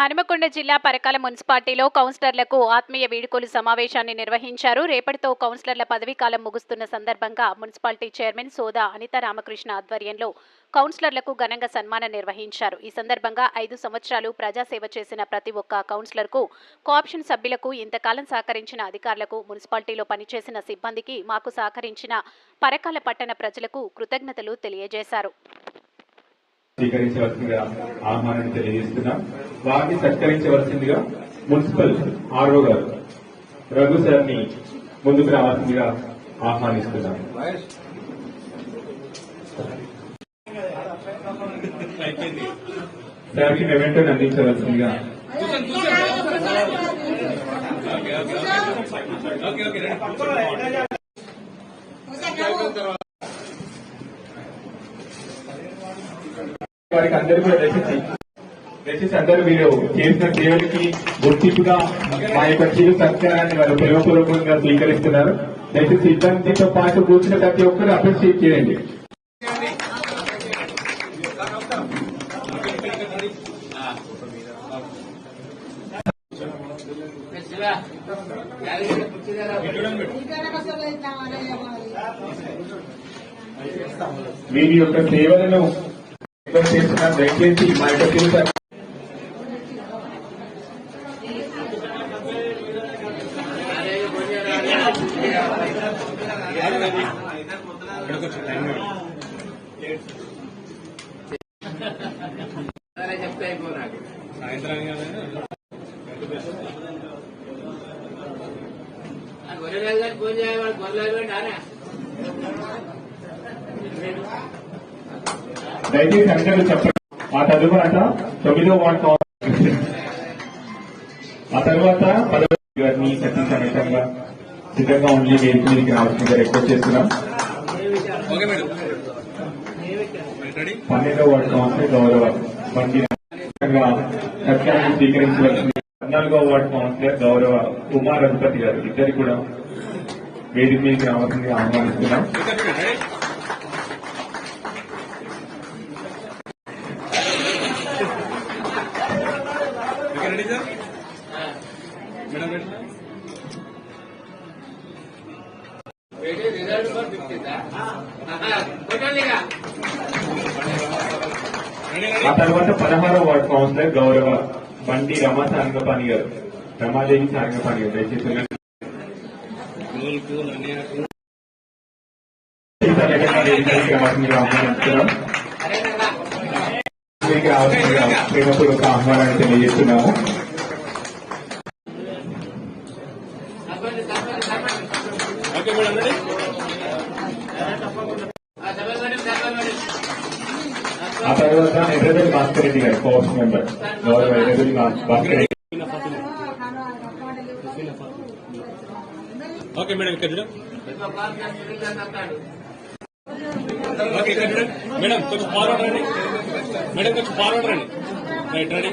హనుమకొండ జిల్లా పరకాల మున్సిపాలిటీలో కౌన్సిలర్లకు ఆత్మీయ వీడుకోలు సమావేశాన్ని నిర్వహించారు. రేపటితో కౌన్సిలర్ల పదవీకాలం ముగుస్తున్న సందర్భంగా మున్సిపాలిటీ చైర్మన్ సోదా అనిత రామకృష్ణ ఆధ్వర్యంలో కౌన్సిలర్లకు ఘనంగా సన్మానం నిర్వహించారు. ఈ సందర్భంగా ఐదు సంవత్సరాలు ప్రజాసేవ చేసిన ప్రతి ఒక్క కౌన్సిలర్కు కోఆప్షన్ సభ్యులకు ఇంతకాలం సహకరించిన అధికారులకు మున్సిపాలిటీలో పనిచేసిన సిబ్బందికి మాకు సహకరించిన పరకాల పట్టణ ప్రజలకు కృతజ్ఞతలు తెలియజేశారు. స్వీకరించవలసిందిగా ఆహ్వానం తెలియజేస్తున్నాం. వారిని సత్కరించవలసిందిగా మున్సిపల్ ఆర్ఓ గారు రఘు సార్ని ముందుకు రావాల్సిందిగా ఆహ్వానిస్తున్నాను. సార్కి మెమెంటో అందించవలసిందిగా వారికి అందరూ కూడా దర్శించి దయచేసి అందరూ మీరు చేసిన సేవలకి గుర్తింపుగా మా యొక్క చిరు సత్కారాన్ని వారు ప్రేమపూర్వకంగా స్వీకరిస్తున్నారు. దయచేసి సిబ్బందితో పాటు కూర్చున్న ప్రతి ఒక్కరు అప్రిషియేట్ చేయండి. వీరి యొక్క సేవలను చేస్తున్నారు. దయచేసి మా యొక్క చిరు సత్కారం సరే చెప్తే గారు ఫోన్ చేయవాడు గొర్రెలు ఆరా దయచేసి అందరూ చెప్పండి. ఆ తదుపరి తొమ్మిదో వార్డు ఆ తర్వాత పదవి గారిని సతీ సమేతంగా సిద్ధంగా ఉండి రావాల్సిందిగా రిక్వెస్ట్ చేస్తున్నాం. Okay madam. రెడీ పన్నెండో వార్డు కౌన్సిల్ గౌరవ సత్యాన్ని స్వీకరించవలసింది పద్నాలుగో వార్డు కౌన్సిలర్ గౌరవ ఉమా రఘుపతి గారు. ఇద్దరు కూడా వేదిక మీదకి రావాల్సిందిగా ఆహ్వానిస్తున్నాం. ఆ తర్వాత పదహారో వార్డు కౌన్సిలర్ గౌరవ బండి రమా సారంగపాణి గారు. రమాదేవి సారంగపాణి గారు దయచేసి ఉండండి. కూల్ కూల్ అన్నీ ఈ సందర్భంగా వేదిక మీదకి రావాల్సిందిగా ఆహ్వానిస్తున్నాం అరేనా మీకు రావాల్సిందిగా ప్రేమపూర్వక ఆహ్వానాన్ని తెలియజేస్తున్నాము తప్పండి తప్పండి తప్పండి ఓకే మేడం రెడీ తప్పండి తప్పండి ఆ తర్వాత ఎర్రబెల్లి భాస్కర్ రెడ్డి గారు కోర్స్ మెంబర్ గౌరవ ఎర్రబెల్లి భాస్కర్ రెడ్డి ఓకే మేడం ఇక్కడ చూడండి తప్పాడు ఓకే ఇక్కడ చూడండి మేడం కొంచెం ఫార్వర్డ్ రండి మేడం కొంచెం ఫార్వర్డ్ రండి రైట్ రెడీ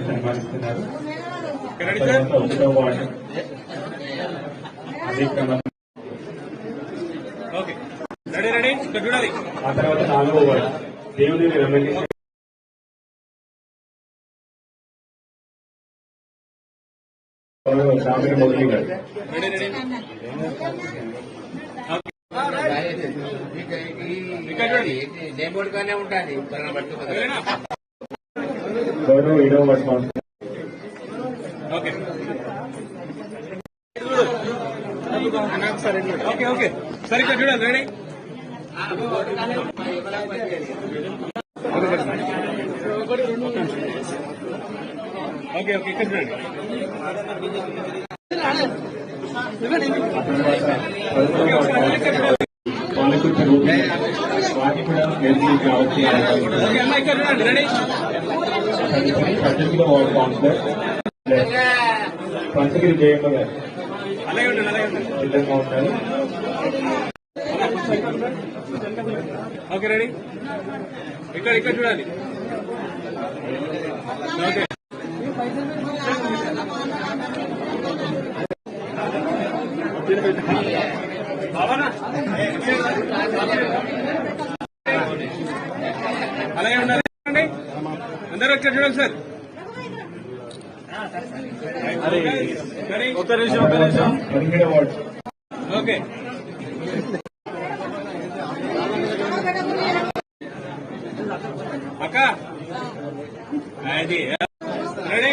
సన్మానిస్తున్నారు ఒకటో వార్డు. అదే ఆ తర్వాత నాలుగో దేవుని గారు నేమ్ బోర్డు కానీ ఉంటుంది పట్టుకోవాలి ఓకేనా గౌరవ ఏడవ ward councillor okay okay okay సరే ఇక్కడ చూడాలి రెడీ ఓకే ఓకే ఇక్కడ చూడండి వాళ్ళకు వాటిని కూడా వెళ్తే కావచ్చు ఓకే అన్న ఇక్కడ చూడండి రెడీ చదువుకుని పంచగిరి వార్డు కౌన్సిలర్ పంచగిరి జయమ్మ గారు అలాగే సిద్ధంగా ఉంటారు ఓకే రెడీ ఇక్కడ ఇక్కడ చూడాలి. ఓకే అందరూ ఇక్కడ చూడండి సార్. నిమిషం నిమిషం. Ward okay. అక్క. అది రెడీ?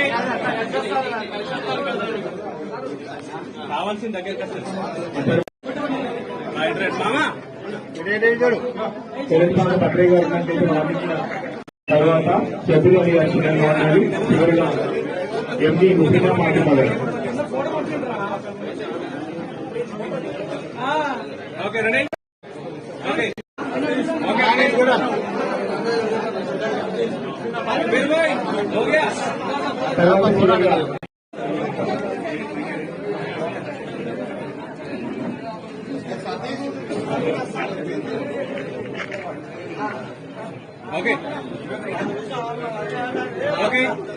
కావాల్సిన రైట్ మామా? తెలంగాణ పత్రిక వర్గం చేసి వాదించిన తర్వాత సభ్యుల రియాక్షన్ మాట్లాడి చివరిగా ఎంపీ ముఖ్యంగా మాట్లాడారు ఓకే రెడీ? ఓకే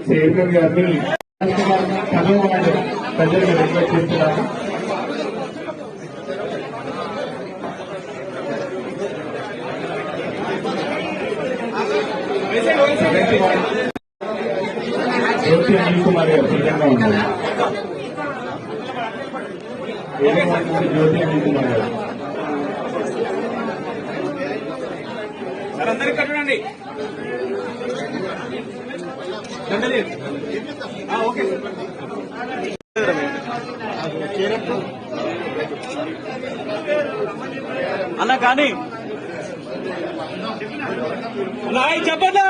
చైర్మన్ గారిని చదవమని ప్రజలకు రిక్వెస్ట్ చేస్తున్నాను జ్యోతి అనిల్ కుమార్ గారు సిద్ధంగా ఉన్నారు వేరే వాళ్ళ నుండి జ్యోతి అనిల్ కుమార్ గారు సార్ చూడండి. ఓకే. అన్న కానీ నాయ్ చెప్పండి.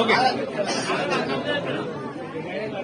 ఓకే.